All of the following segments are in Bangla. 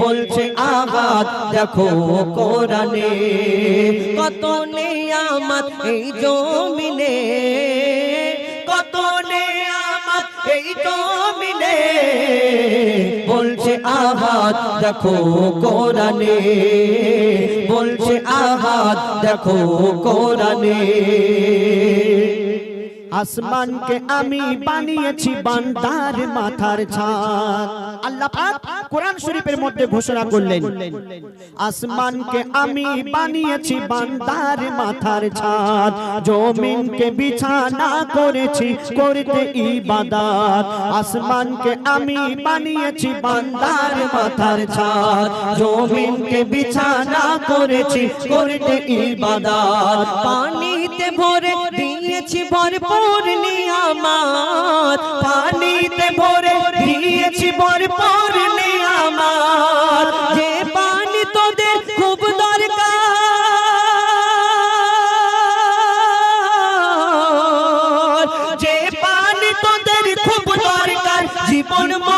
বলছে, আবাদ দেখো কোরআনে, কত নিয়ামত এই জমিনে, কত নিয়ামত এই জমিনে। বলছে আঘাত দেখো কোরআনে, বলছে আঘাত দেখো কোরআনে। আসমানকে আমি বানিয়েছি বান্দার মাথার ছাদ আল্লাহ পাক কোরআন শরীফের মধ্যে ঘোষণা করলেন। আসমানকে আমি বানিয়েছি বান্দার মাথার ছাদ জমিনকে বিছানা করেছি করতে ইবাদত। আসমানকে আমি বানিয়েছি বান্দার মাথার ছাদ জমিনকে বিছানা করেছি করতে ইবাদত। পানিতে ভরে দিয়েছি ভরপুর নিয়ামত। পানিতে ভরে দিয়েছি ভরপুর নিয়ামত। যে পানি তোদের খুব দরকার, যে পানি তোদের খুব দরকার, জীবন বলছে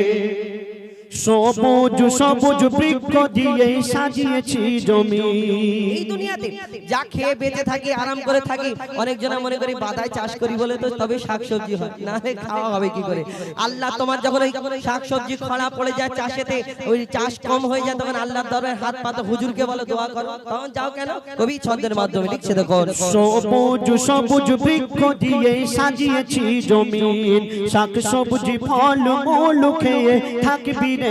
সবুজ সবুজ বৃক্ষ দিয়ে সাজিয়েছি জমি। এই দুনিয়াতে যা খেয়ে বেঁচে থাকি আরাম করে থাকি অনেকজনা মনে করি বাদায় চাষ করি বলে তো তবে শাকসবজি হয় না খাওয়া হবে কি করে? আল্লাহ তোমার যখন ওই শাকসবজি খরা পড়ে যায় চাষেতে ওই চাষ কম হয়ে যায় তখন আল্লাহর দরবারে হাত পাতো হুজুরকে বলো দোয়া করো। তখন যাও কেন? কবি ছন্দের মাধ্যমে লিখছে দেখো সবুজ সবুজ বৃক্ষ দিয়ে সাজিয়েছি জমিন শাক সবজি ফল মূল খেয়ে থাকবি রে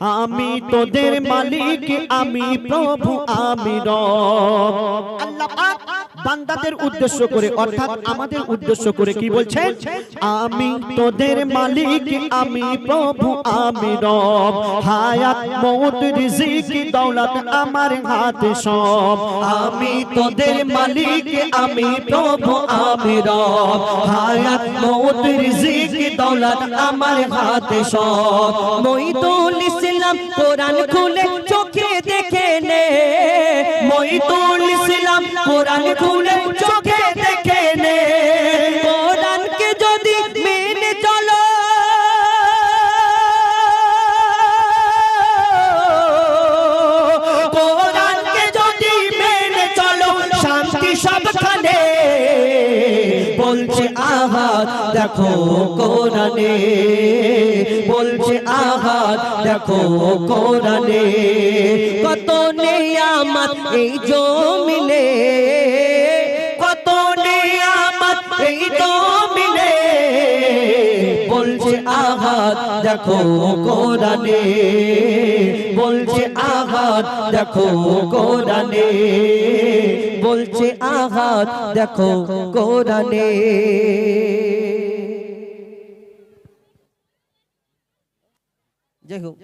আমি তোদের মালিক আমি প্রভু আমি রব। আল্লাহ পাক বান্দাদের উদ্দেশ্য করে, অর্থাৎ আমাদের উদ্দেশ্য করে কি বলছেন আমি তোদের মালিক, আমি প্রভু, আমি রব। হায়াত মৌত রিজিক, দৌলত আমার হাতে সব। আমি তোদের মালিক, আমি প্রভু, আমি রব। হায়াত মৌত রিজিক, দৌলত আমার হাতে সব। মইদুল ইসলাম কোরআন খুলে সবখানে বলছে আহাত দেখো কোরআনে। বলছে আহাত দেখো কোরআনে। কত নেয়ামত এই জমিনে। বলছে আঘাত দেখো কোরআনে। বলছে আঘাত দেখো কোরআনে। বলছে আঘাত দেখো কোরআনে। যাই হোক।